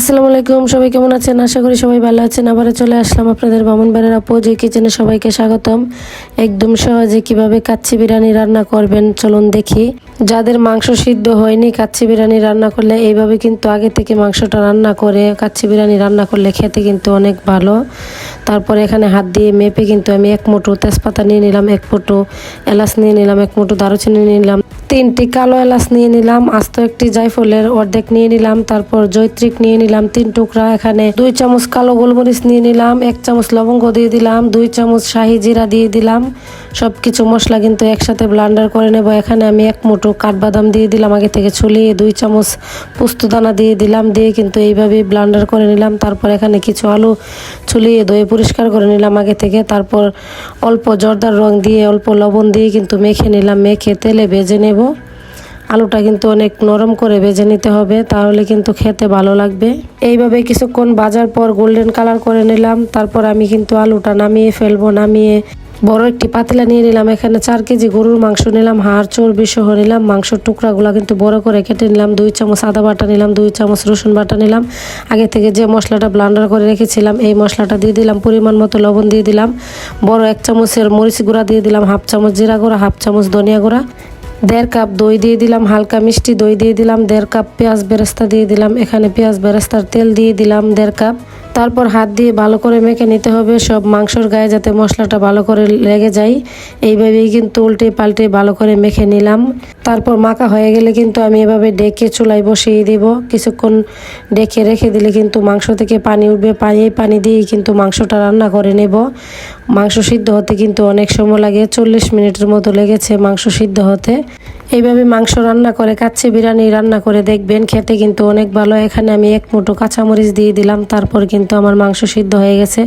আসসালামু আলাইকুম, সবাই কেমন আছেন? আশা করি সবাই ভালো আছেন। আবারও চলে আসলাম আপনাদের বামনবাড়ির আপু, যে কিচেনে সবাইকে স্বাগতম। একদম সহজে কীভাবে কাচ্চি বিরিয়ানি রান্না করবেন চলুন দেখি। যাদের মাংস সিদ্ধ হয়নি কাচ্চি বিরিয়ানি রান্না করলে, এইভাবে কিন্তু আগে থেকে মাংসটা রান্না করে কাচ্চি বিরিয়ানি রান্না করলে খেতে কিন্তু অনেক ভালো। তারপরে এখানে হাত দিয়ে মেপে কিন্তু আমি এক মুঠো তেজপাতা নিয়ে নিলাম, এক মুঠো এলাচ নিয়ে নিলাম, এক মুঠো দারুচিনি নিয়ে নিলাম। তিনটি কালো এলাচ নিয়ে নিলাম, আস্ত একটি জায়ফলের অর্ধেক নিয়ে নিলাম, তারপর জৈত্রিক নিয়ে নিলাম তিন টুকরা, এখানে দুই চামচ কালো গোলমরিচ নিয়ে নিলাম, এক চামচ লবঙ্গ দিয়ে দিলাম, দুই চামচ শাহি জিরা দিয়ে দিলাম। সব কিছু মশলা কিন্তু একসাথে ব্লান্ডার করে নেব। এখানে আমি এক মুঠো কাঠবাদাম দিয়ে দিলাম, আগে থেকে ছুলিয়ে দুই চামচ পোস্তদানা দিয়ে দিলাম, দিয়ে কিন্তু এইভাবে ব্লান্ডার করে নিলাম। তারপর এখানে কিছু আলু ছুলিয়ে ধুয়ে পরিষ্কার করে নিলাম আগে থেকে। তারপর অল্প জর্দার রং দিয়ে, অল্প লবণ দিয়ে কিন্তু মেখে নিলাম, মেখে তেলে ভেজে নেব। আলুটা কিন্তু অনেক নরম করে ভেজে নিতে হবে, তাহলে কিন্তু খেতে ভালো লাগবে। এইভাবে কিছুক্ষণ বাজার পর গোল্ডেন কালার করে নিলাম, তারপর আমি কিন্তু আলুটা নামিয়ে ফেলব, নামিয়ে বড় একটি পাতলা নিয়ে নিলাম, এখানে চার কেজি গরুর মাংস নিলাম, হাড়, চর্বি সহ নিলাম, মাংসর টুকরাগুলো কিন্তু বড় করে কেটে নিলাম, দুই চামচ আদা বাটা নিলাম, দুই চামচ রসুন বাটা নিলাম। আগে থেকে যে মশলাটা ব্লান্ডার করে রেখেছিলাম, এই মশলাটা দিয়ে দিলাম, পরিমাণ মতো লবণ দিয়ে দিলাম, বড় এক চামচের মরিচ গুঁড়া দিয়ে দিলাম, হাফ চামচ জিরা গুঁড়া, হাফ চামচ ধনিয়া গুঁড়া। দেড় কাপ দই দিয়ে দিলাম, হালকা মিষ্টি দই দিয়ে দিলাম, দেড় কাপ পেঁয়াজ বেরেস্তা দিয়ে দিলাম, এখানে পেঁয়াজ বেরেস্তার তেল দিয়ে দিলাম দেড় কাপ। তারপর হাত দিয়ে ভালো করে মেখে নিতে হবে। সব মাংসর গায়ে যাতে মশলাটা ভালো করে লেগে যায়। এইভাবেই কিন্তু উল্টে পাল্টে ভালো করে মেখে নিলাম। তারপর মাখা হয়ে গেলে কিন্তু আমি এভাবে ডেকে চুলায় বসিয়ে দিব। কিছুক্ষণ ডেকে রেখে দিলে কিন্তু মাংস থেকে পানি উঠবে। পানি পানি দিয়েই কিন্তু মাংসটা রান্না করে নেব। মাংস সিদ্ধ হতে কিন্তু অনেক সময় লাগে। চল্লিশ মিনিটের মতো লেগেছে মাংস সিদ্ধ হতে। এইভাবে মাংস রান্না করে, কাচ্চি বিরিয়ানি রান্না করে দেখবেন, খেতে কিন্তু অনেক ভালো। এখানে আমি এক মুঠো কাঁচামরিচ দিয়ে দিলাম, তারপর কিন্তু আমার মাংস সিদ্ধ হয়ে গেছে,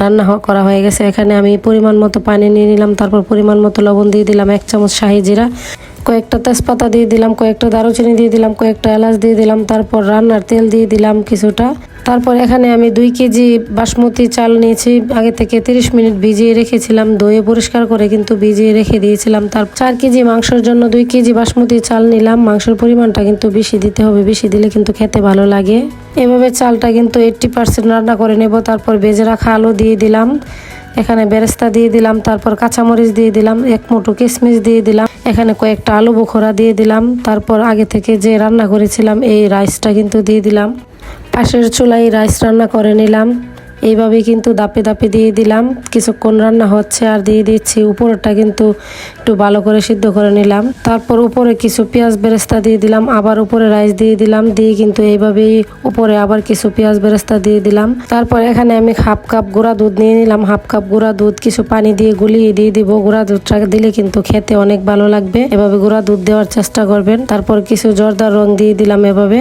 রান্না করা হয়ে গেছে। এখানে আমি পরিমাণ মতো পানি নিয়ে নিলাম, তারপর পরিমাণ মতো লবণ দিয়ে দিলাম, এক চামচ শাহি জিরা, কয়েকটা তেজপাতা দিয়ে দিলাম, কয়েকটা দারুচিনি দিয়ে দিলাম, কয়েকটা এলাচ দিয়ে দিলাম, তারপর রান্নার তেল দিয়ে দিলাম কিছুটা। তারপর এখানে আমি দুই কেজি বাসমতি চাল নিয়েছি। আগে থেকে তিরিশ মিনিট ভিজিয়ে রেখেছিলাম, ধুয়ে পরিষ্কার করে কিন্তু ভিজিয়ে রেখে দিয়েছিলাম। তার চার কেজি মাংসের জন্য দুই কেজি বাসমতি চাল নিলাম। মাংসের পরিমাণটা কিন্তু বেশি দিতে হবে, বেশি দিলে কিন্তু খেতে ভালো লাগে। এভাবে চালটা কিন্তু এইট্টি পার্সেন্ট রান্না করে নেব। তারপর ভেজে রাখা আলু দিয়ে দিলাম। এখানে বেরেস্তা দিয়ে দিলাম। তারপর কাঁচামরিচ দিয়ে দিলাম। এক মুঠো কিশমিশ দিয়ে দিলাম। এখানে কয়েকটা আলু বোখরা দিয়ে দিলাম। তারপর আগে থেকে যে রান্না করেছিলাম, এই রাইসটা কিন্তু দিয়ে দিলাম। পাশের চুলায় রাইস রান্না করে নিলাম। এইভাবে কিন্তু দাপে দাপে দিয়ে দিলাম। কিছুক্ষণ রান্না হচ্ছে আর দিয়ে দিচ্ছি। উপরেরটা কিন্তু একটু ভালো করে সিদ্ধ করে নিলাম। তারপর উপরে কিছু পেঁয়াজ বেরেস্তা দিয়ে দিলাম। আবার উপরে রাইস দিয়ে দিলাম। দিয়ে কিন্তু এইভাবেই উপরে আবার কিছু পেঁয়াজ বেরেস্তা দিয়ে দিলাম। তারপর এখানে আমি হাফ কাপ গুঁড়া দুধ নিয়ে নিলাম। হাফ কাপ গুঁড়া দুধ কিছু পানি দিয়ে গুলিয়ে দিয়ে দিব। গুঁড়া দুধটা দিলে কিন্তু খেতে অনেক ভালো লাগবে। এভাবে গুঁড়া দুধ দেওয়ার চেষ্টা করবেন। তারপর কিছু জর্দার রং দিয়ে দিলাম এভাবে।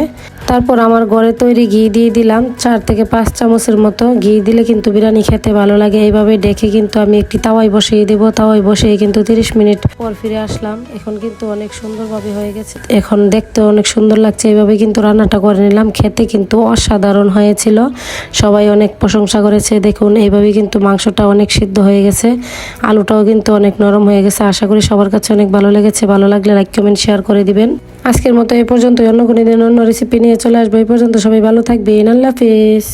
তারপর আমার ঘরে তৈরি ঘি দিয়ে দিলাম। চার থেকে পাঁচ চামচের মতো ঘি দিলে কিন্তু বিরিয়ানি খেতে ভালো লাগে। এইভাবে ডেকে কিন্তু আমি একটি তাওয়াই বসিয়ে দেবো। তাওয়াই বসিয়ে কিন্তু তিরিশ মিনিট পর ফিরে আসলাম। এখন কিন্তু অনেক সুন্দরভাবে হয়ে গেছে। এখন দেখতে অনেক সুন্দর লাগছে। এইভাবে কিন্তু রান্নাটা করে নিলাম। খেতে কিন্তু অসাধারণ হয়েছিল। সবাই অনেক প্রশংসা করেছে। দেখুন, এইভাবে কিন্তু মাংসটা অনেক সিদ্ধ হয়ে গেছে। আলুটাও কিন্তু অনেক নরম হয়ে গেছে। আশা করি সবার কাছে অনেক ভালো লেগেছে। ভালো লাগলে লাইক কমেন্ট শেয়ার করে দিবেন। আজকের মতো এই পর্যন্ত অন্য কোনো দিন অন্য রেসিপি নিয়ে চলে আসব। এই পর্যন্ত সবাই ভালো থাকবে আল্লাহ হাফিজ।